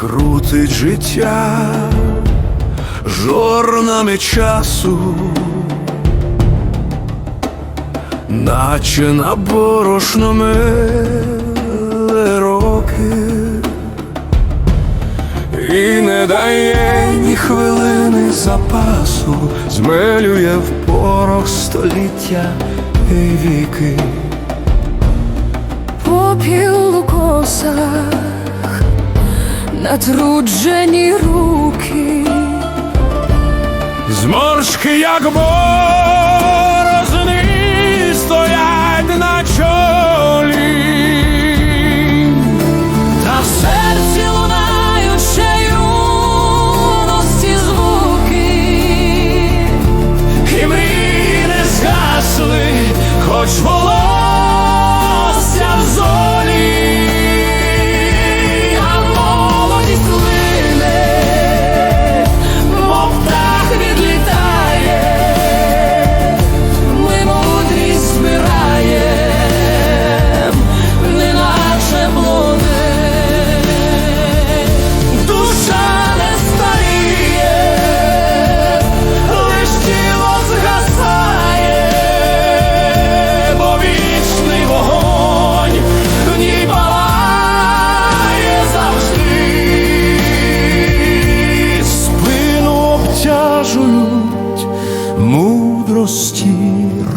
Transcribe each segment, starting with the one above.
крутить життя жорнами часу, наче на борошно миле роки, і не дає ні хвилини запасу, змелює в порох століття і віки. попіл у косах, натруджені руки, Зморшки, як борозни, стоять на чолі, та в серці лунають ще юності звуки, і мрії не згасли, хоч волосся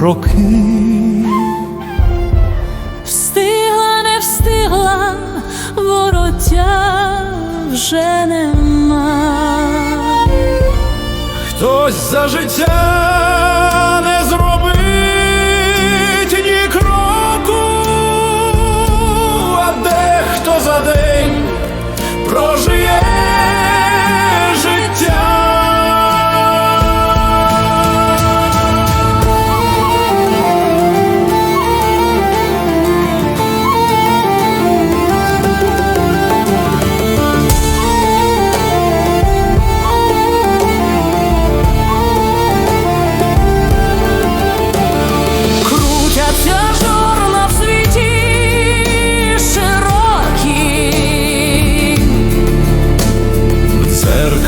роки. Встигла, не встигла, вороття вже нема. Хтось за життя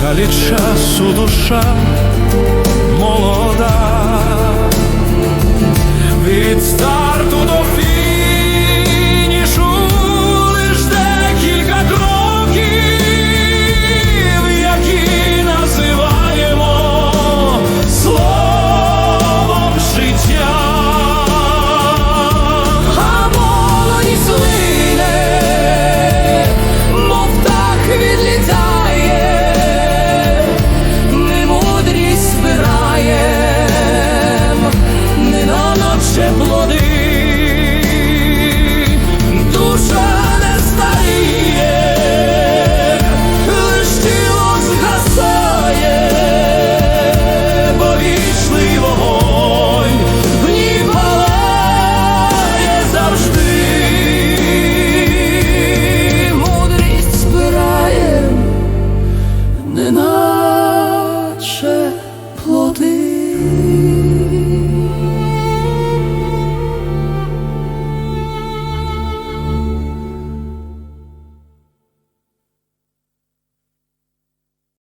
Калі часу душа молода.